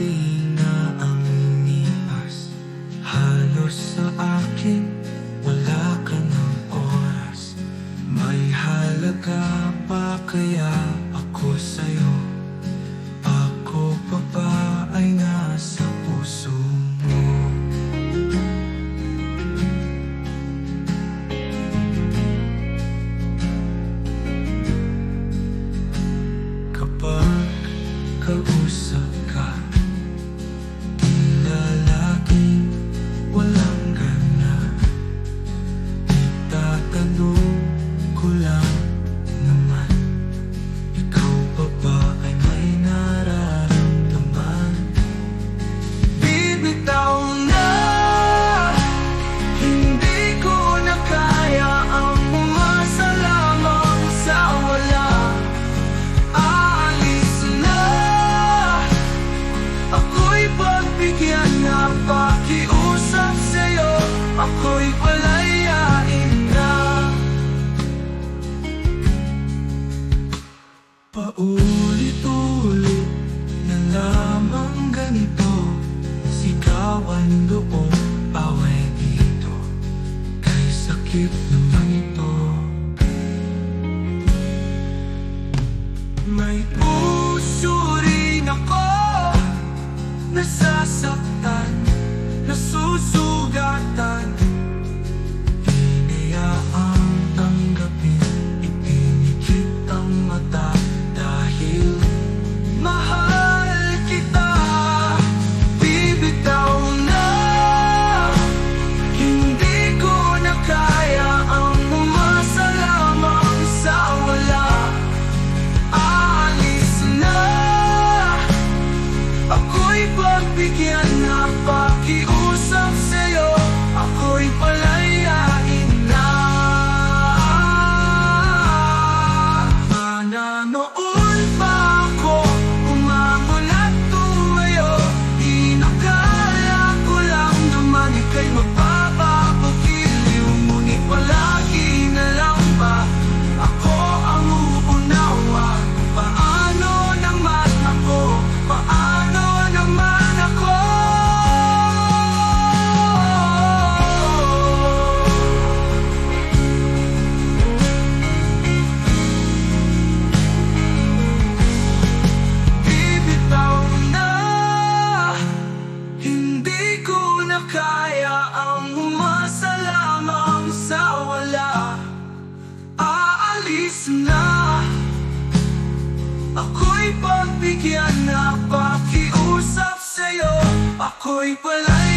puti na ang Halos sa akin wala ka ng oras. Pa kaya ako'y palayain na. Paulit-ulit na lamang ganito Sikawan doon, away dito. Kay sakit naman ito. May puso bigyan na pa ako'y palay